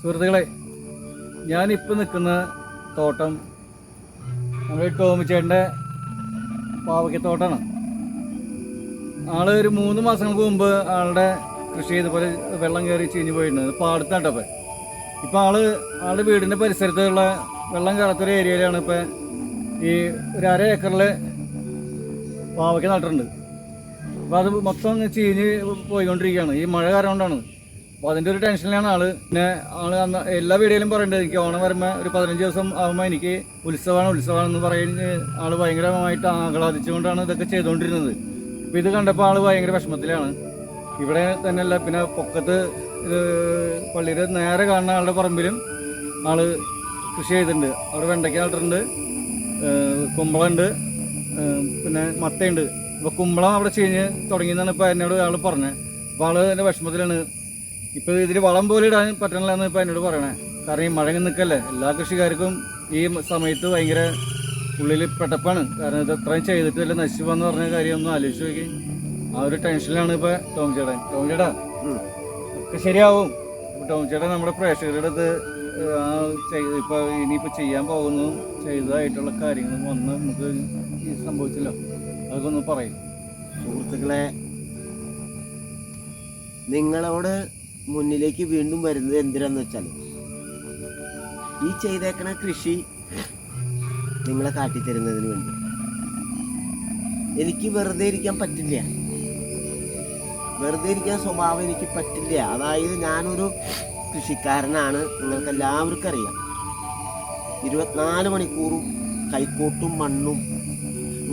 സുഹൃത്തുക്കളെ ഞാനിപ്പോൾ നിൽക്കുന്ന തോട്ടം നമ്മുടെ ടോമിച്ചേട്ടന്റെ പാവയ്ക്കത്തോട്ടമാണ് ആൾ ഒരു മൂന്ന് മാസങ്ങൾക്ക് മുമ്പ് ആളുടെ കൃഷി ചെയ്തപോലെ വെള്ളം കയറി ചീഞ്ഞു പോയിട്ടുണ്ട്. പാടത്താട്ടപ്പോൾ ഇപ്പം. ആൾ ആളുടെ വീടിന്റെ പരിസരത്തുള്ള വെള്ളം കയറാത്തൊരു ഏരിയയിലാണ് ഇപ്പോൾ ഈ ഒരു അര ഏക്കറിൽ പാവയ്ക്ക നട്ടിട്ടുണ്ട്. അപ്പോൾ അത് മൊത്തം ചീഞ്ഞ് പോയിക്കൊണ്ടിരിക്കുകയാണ്. ഈ മഴ കാരണം കൊണ്ടാണ്. അപ്പോൾ അതിന്റെ ഒരു ടെൻഷനിലാണ് ആൾ. പിന്നെ ആൾ അന്ന് എല്ലാ വീഡിയോയിലും പറയേണ്ടത് എനിക്ക് ഓണം വരുമ്പോൾ ഒരു പതിനഞ്ച് ദിവസം ആകുമ്പോൾ എനിക്ക് ഉത്സവമാണ് ഉത്സവമാണെന്ന് പറയുന്ന ആൾ ഭയങ്കരമായിട്ട് ആഹ്ലാദിച്ചുകൊണ്ടാണ് ഇതൊക്കെ ചെയ്തുകൊണ്ടിരുന്നത് അപ്പോൾ ഇത് കണ്ടപ്പോൾ ആൾ ഭയങ്കര വിഷമത്തിലാണ്. ഇവിടെ തന്നെയല്ല പിന്നെ പൊക്കത്ത് ഇത് പള്ളിയുടെ നേരെ കാണുന്ന ആളുടെ പറമ്പിലും ആൾ കൃഷി ചെയ്തിട്ടുണ്ട്. അവിടെ വെണ്ടയ്ക്ക നട്ടിട്ടുണ്ട് കുമ്പളമുണ്ട് പിന്നെ മത്തയുണ്ട്. അപ്പോൾ കുമ്പളം അവിടെ ചെയ്ഞ്ഞ് തുടങ്ങിയെന്നാണ് ഇപ്പോൾ എന്നോട് ആൾ പറഞ്ഞത്. അപ്പോൾ ആൾ എന്റെ വിഷമത്തിലാണ്. ഇപ്പോൾ ഇതിന് വളം പോലും ഇടാൻ പറ്റണില്ല എന്ന് ഇപ്പോൾ എന്നോട് പറയണേ. കാരണം ഈ മഴ നിൽക്കല്ലേ എല്ലാ കൃഷിക്കാർക്കും ഈ സമയത്ത് ഭയങ്കര ഉള്ളിൽ പെട്ടപ്പാണ്. കാരണം ഇത് അത്രയും ചെയ്തിട്ട് വല്ല നശിച്ചു പോകുന്ന പറഞ്ഞ കാര്യം ഒന്ന് ആലോചിച്ച് നോക്കി. ആ ഒരു ടെൻഷനിലാണ് ഇപ്പോൾ ടോം ചേട്ടൻ ടോം ചേട്ടാ ഒക്കെ ശരിയാവും. ഇപ്പൊ ടോം ചേട്ടൻ നമ്മുടെ പ്രേക്ഷകരുടെ അടുത്ത് ആ ഇപ്പൊ ഇനിയിപ്പോ ചെയ്യാൻ പോകുന്നു ചെയ്തതായിട്ടുള്ള കാര്യങ്ങളും വന്ന് നമുക്ക് സംഭവിച്ചല്ലോ. അതൊക്കെ ഒന്ന് പറയും. സുഹൃത്തുക്കളെ നിങ്ങളോട് മുന്നിലേക്ക് വീണ്ടും വരുന്നത് എന്തിനാന്ന് വെച്ചാൽ ഈ ചെയ്തേക്കണ കൃഷി നിങ്ങളെ കാട്ടിത്തരുന്നതിന് വേണ്ടി. എനിക്ക് വെറുതെ ഇരിക്കാൻ പറ്റില്ല. വെറുതെ ഇരിക്കാൻ സ്വഭാവം എനിക്ക് പറ്റില്ല. അതായത് ഞാനൊരു കൃഷിക്കാരനാണ്. നിങ്ങൾക്ക് എല്ലാവർക്കും അറിയാം. ഇരുപത്തിനാല് മണിക്കൂറും കൈക്കോട്ടും മണ്ണും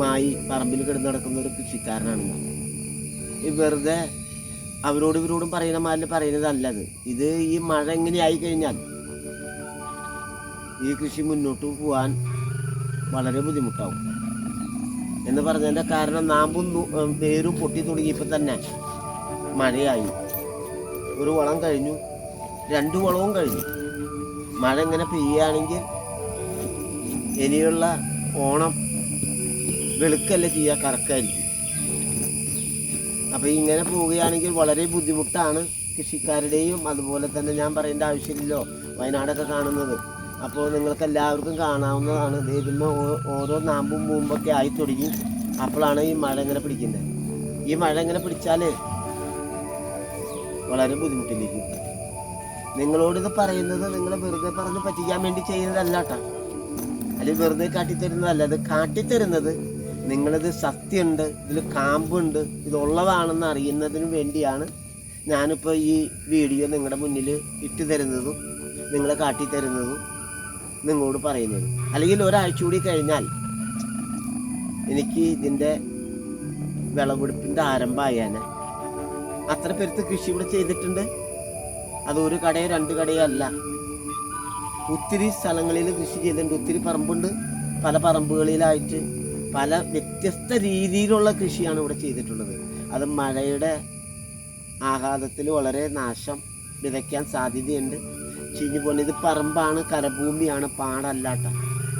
മായി പറമ്പിൽ കിടന്നു നടക്കുന്ന ഒരു കൃഷിക്കാരനാണ് ഞാൻ. ഈ വെറുതെ അവരോട് ഇവരോടും പറയുന്ന മാതിരി പറയുന്നതല്ലത് ഇത് ഈ മഴ എങ്ങനെയായി കഴിഞ്ഞാൽ ഈ കൃഷി മുന്നോട്ട് പോകാൻ വളരെ ബുദ്ധിമുട്ടാവും. എന്ന് പറഞ്ഞതിന്റെ കാരണം നാമ്പും വേരും പൊട്ടി തുടങ്ങിയപ്പോൾ തന്നെ മഴയായി. ഒരു വളം കഴിഞ്ഞു. രണ്ട് വളവും കഴിഞ്ഞു. മഴ ഇങ്ങനെ പെയ്യുകയാണെങ്കിൽ ഇനിയുള്ള ഓണം വെളുക്കല്ല ചെയ്യുക? കറക്കായിരിക്കും. അപ്പോൾ ഇങ്ങനെ പോവുകയാണെങ്കിൽ വളരെ ബുദ്ധിമുട്ടാണ് കൃഷിക്കാരുടെയും അതുപോലെ തന്നെ ഞാൻ പറയേണ്ട ആവശ്യമില്ലല്ലോ. വയനാടൊക്കെ കാണുന്നത്. അപ്പോൾ നിങ്ങൾക്ക് എല്ലാവർക്കും കാണാവുന്നതാണ് ഇതിന്മേ ഓരോ നാമ്പും മുമ്പൊക്കെ ആയി തുടങ്ങി. അപ്പോഴാണ് ഈ മഴ ഇങ്ങനെ പിടിക്കുന്നത്. ഈ മഴ ഇങ്ങനെ പിടിച്ചാൽ വളരെ ബുദ്ധിമുട്ടിലേക്ക് നിങ്ങളോടിത് പറയുന്നത് നിങ്ങൾ വെറുതെ പറഞ്ഞ് പറ്റിക്കാൻ വേണ്ടി ചെയ്യുന്നതല്ല കേട്ടോ അല്ലെങ്കിൽ വെറുതെ കാട്ടിത്തരുന്നതല്ല അത് കാട്ടിത്തരുന്നത് നിങ്ങളിത് സത്യമുണ്ട് ഇതിൽ കാമ്പുണ്ട് ഇതുള്ളതാണെന്ന് അറിയുന്നതിന് വേണ്ടിയാണ് ഞാനിപ്പോൾ ഈ വീഡിയോ നിങ്ങളുടെ മുന്നിൽ ഇട്ട് തരുന്നതും നിങ്ങളെ കാട്ടി കാട്ടിത്തരുന്നതും നിങ്ങളോട് പറയുന്നതും. അല്ലെങ്കിൽ ഒരാഴ്ച കൂടി കഴിഞ്ഞാൽ എനിക്ക് ഇതിന്റെ വിളവെടുപ്പിന്റെ ആരംഭമായാൽ അത്ര പേരത്ത് കൃഷി ഇവിടെ ചെയ്തിട്ടുണ്ട്. അത് ഒരു കടയോ രണ്ട് കടയോ അല്ല. ഒത്തിരി സ്ഥലങ്ങളിൽ കൃഷി ചെയ്തിട്ടുണ്ട്. ഒത്തിരി പറമ്പുണ്ട്. പല പറമ്പുകളിലായിട്ട് പല വ്യത്യസ്ത രീതിയിലുള്ള കൃഷിയാണ് ഇവിടെ ചെയ്തിട്ടുള്ളത്. അത് മഴയുടെ ആഘാതത്തിൽ വളരെ നാശം വിതയ്ക്കാൻ സാധ്യതയുണ്ട്. ചീഞ്ഞു പോലെ ഇത് പറമ്പാണ് കരഭൂമിയാണ് പാടല്ലാട്ട.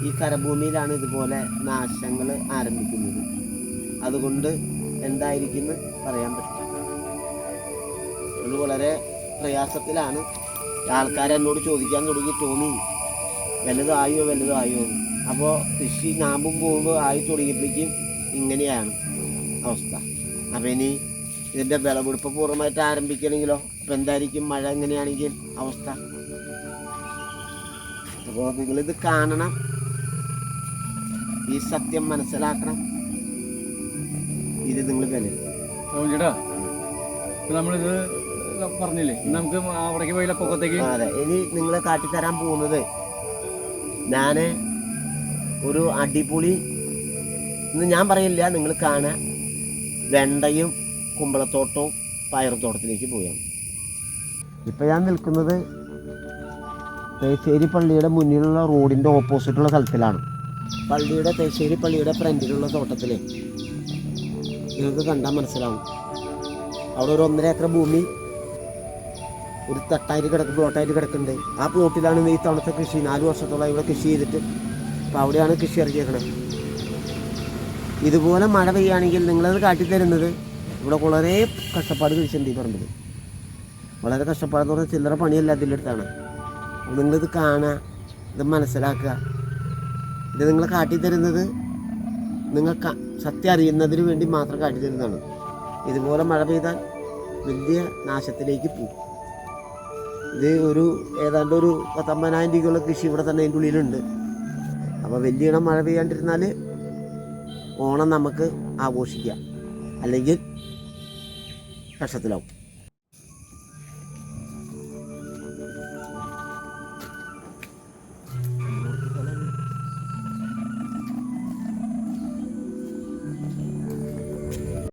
ഈ കരഭൂമിയിലാണ് ഇതുപോലെ നാശങ്ങൾ ആരംഭിക്കുന്നത്. അതുകൊണ്ട് എന്തായിരിക്കും പറയാൻ പറ്റും അത് വളരെ പ്രയാസത്തിലാണ്. ആൾക്കാരെന്നോട് ചോദിക്കാൻ തുടങ്ങി തോന്നി വലുതായോ വലുതായോ? എന്ന് അപ്പോൾ കൃഷി നാമ്പും പോകുമ്പോൾ ആയി തുടങ്ങിയപ്പോഴേക്കും ഇങ്ങനെയാണ് അവസ്ഥ. അപ്പോൾ ഇനി ഇതിന്റെ വിളവെടുപ്പ് പൂർണമായിട്ട് ആരംഭിക്കണമെങ്കിലോ അപ്പോൾ എന്തായിരിക്കും മഴ എങ്ങനെയാണെങ്കിൽ അവസ്ഥ? അപ്പോൾ നിങ്ങളിത് കാണണം. ഈ സത്യം മനസ്സിലാക്കണം. ഇത് നിങ്ങൾ ഇപ്പൊ നമ്മളിത് പറഞ്ഞില്ലേ? നമുക്ക് അവിടേക്ക് പോയില്ല പൊക്കത്തേക്ക്. അതെ ഇനി നിങ്ങളെ കാട്ടിത്തരാൻ പോകുന്നത് ഞാൻ ഒരു അടിപൊളി ഇന്ന് ഞാൻ പറയില്ല നിങ്ങൾ കാണാൻ വെണ്ടയും കുമ്പളത്തോട്ടവും പയറുത്തോട്ടത്തിലേക്ക് പോയാണ് ഇപ്പം ഞാൻ നിൽക്കുന്നത് തേശ്ശേരി പള്ളിയുടെ മുന്നിലുള്ള റോഡിന്റെ ഓപ്പോസിറ്റുള്ള സ്ഥലത്തിലാണ്. പള്ളിയുടെ തേശ്ശേരി പള്ളിയുടെ ഫ്രണ്ടിലുള്ള തോട്ടത്തിൽ നിങ്ങൾക്ക് കണ്ടാൽ മനസ്സിലാവും. അവിടെ ഒരു ഒന്നര ഏക്കർ ഭൂമി ഒരു തട്ടായിട്ട് കിടക്കും പ്ലോട്ടായിട്ട് കിടക്കുന്നുണ്ട്. ആ പ്ലോട്ടിലാണ് ഈ തവണത്തെ കൃഷി നാല് വർഷത്തോളം ഇവിടെ കൃഷി ചെയ്തിട്ട് അപ്പോൾ അവിടെയാണ് കൃഷി ഇറക്കിയേക്കണത്. ഇതുപോലെ മഴ പെയ്യുകയാണെങ്കിൽ നിങ്ങളത് കാട്ടിത്തരുന്നത് ഇവിടെ വളരെ കഷ്ടപ്പാട് കൃഷിയുണ്ട് ഈ പറമ്പിൽ വളരെ കഷ്ടപ്പാടെന്ന് പറഞ്ഞാൽ ചില്ലറ പണിയല്ല അതിന്റെ അടുത്താണ്. നിങ്ങളിത് കാണുക ഇത് മനസ്സിലാക്കുക. ഇത് നിങ്ങൾ കാട്ടിത്തരുന്നത് നിങ്ങൾ സത്യം അറിയുന്നതിന് വേണ്ടി മാത്രം കാട്ടിത്തരുന്നതാണ്. ഇതുപോലെ മഴ പെയ്താൽ വലിയ നാശത്തിലേക്ക് പോകും. ഇത് ഒരു ഏതാണ്ട് ഒരു പത്തൊമ്പതിനായിരം രൂപയുള്ള കൃഷി ഇവിടെ തന്നെ അതിന്റെ ഉള്ളിലുണ്ട്. അപ്പോൾ വലിയ മഴ പെയ്യാണ്ടിരുന്നാൽ ഓണം നമുക്ക് ആഘോഷിക്കാം. അല്ലെങ്കിൽ കഷ്ടത്തിലാവും.